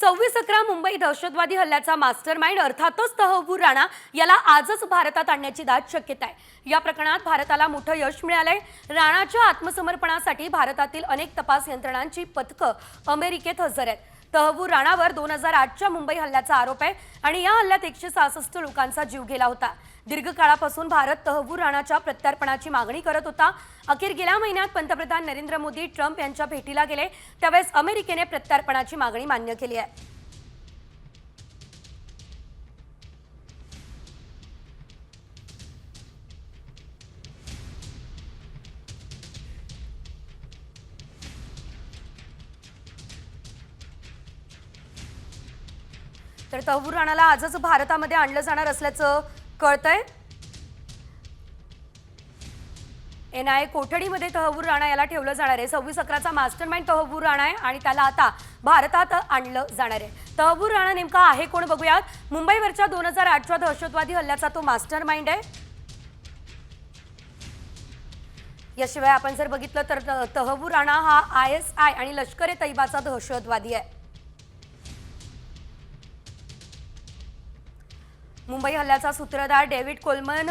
सव्वीस अकरा मुंबई दहशतवादी हल्ल्याचा मास्टर माइंड अर्थातच तहबूर राणा याला आजच भारतात आणण्याची दाट शक्यता आहे. या प्रकरणात भारताला मोठं यश मिळालंय. राणाच्या आत्मसमर्पणासाठी भारतातील अनेक तपास यंत्रणांची पथकं अमेरिकेत हजर आहेत. तहव्वूर राणावर दोन हजार आठच्या मुंबई हल्ल्याचा आरोप आहे आणि या हल्ल्यात एकशे सहासष्ट लोकांचा जीव गेला होता. दीर्घकाळापासून भारत तहव्वूर राणाच्या प्रत्यार्पणाची मागणी करत होता. अखेर गेल्या महिन्यात पंतप्रधान नरेंद्र मोदी ट्रम्प यांच्या भेटीला गेले. त्यावेळेस अमेरिकेने प्रत्यार्पणाची मागणी मान्य केली आहे. तर तहवूर राणाला आजच भारतामध्ये आणलं जाणार असल्याचं कळतंय. एन आय कोठडीमध्ये तहवूर राणा याला ठेवलं जाणार आहे. सव्वीस अकराचा मास्टर माइंड तहवूर राणा आहे आणि त्याला आता भारतात आणलं जाणार आहे. तहवूर राणा नेमका आहे कोण बघूयात? मुंबईवरच्या दोन हजार आठच्या दहशतवादी हल्ल्याचा तो मास्टर माइंड आहे. याशिवाय आपण जर बघितलं तर तहवूर राणा हा आय एस आय आणि लष्कर ए तैबाचा दहशतवादी आहे. मुंबई हल्ल्याचा सूत्रधार डेव्हिड कोलमन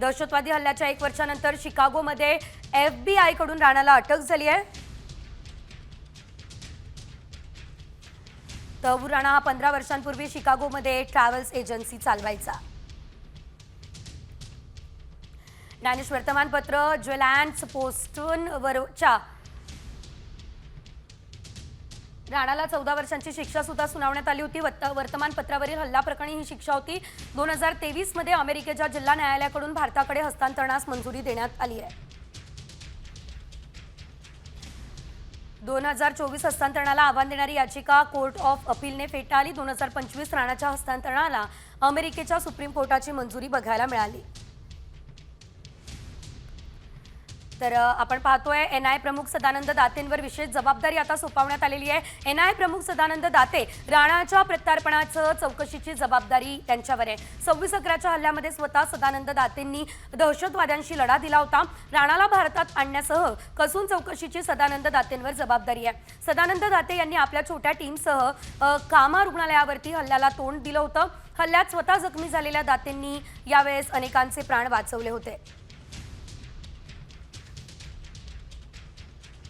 दहशतवादी हल्ल्याच्या एक वर्षानंतर शिकागोमध्ये एफ बी आयकडून राणाला अटक झाली आहे. तबू राणा हा पंधरा वर्षांपूर्वी शिकागोमध्ये ट्रॅव्हल्स एजन्सी चालवायचा. डॅनिश वर्तमानपत्र ज्वेलॅन्स पोस्टन वरच्या राणाला चौदा वर्षांची शिक्षा सुद्धा सुनावण्यात आली होती. वर्तमानपत्रावरील हल्ला प्रकरणी ही शिक्षा होती. दोन हजार तेवीसमध्ये अमेरिकेच्या जिल्हा न्यायालयाकडून भारताकडे हस्तांतरणास मंजुरी देण्यात आली आहे. दोन हजार चोवीस हस्तांतरणाला आव्हान देणारी याचिका कोर्ट ऑफ अपीलने फेटाळली. दोन हजार पंचवीस राणाच्या हस्तांतरणाला अमेरिकेच्या सुप्रीम कोर्टाची मंजुरी बघायला मिळाली. तर आपण पाहतोय एन आय प्रमुख सदानंद दातेंवर विशेष जबाबदारी आता सोपवण्यात आलेली आहे. एन आय प्रमुख सदानंद दाते राणाच्या प्रत्यार्पणाचं चौकशीची जबाबदारी त्यांच्यावर आहे. सव्वीस अकराच्या हल्ल्यामध्ये स्वतः सदानंद दातेंनी दहशतवाद्यांशी लढा दिला होता. राणाला भारतात आणण्यासह कसून चौकशीची सदानंद दातेंवर जबाबदारी आहे. सदानंद दाते यांनी आपल्या छोट्या टीमसह कामा रुग्णालयावरती हल्ल्याला तोंड दिलं होतं. हल्ल्यात स्वतः जखमी झालेल्या दातेंनी यावेळेस अनेकांचे प्राण वाचवले होते.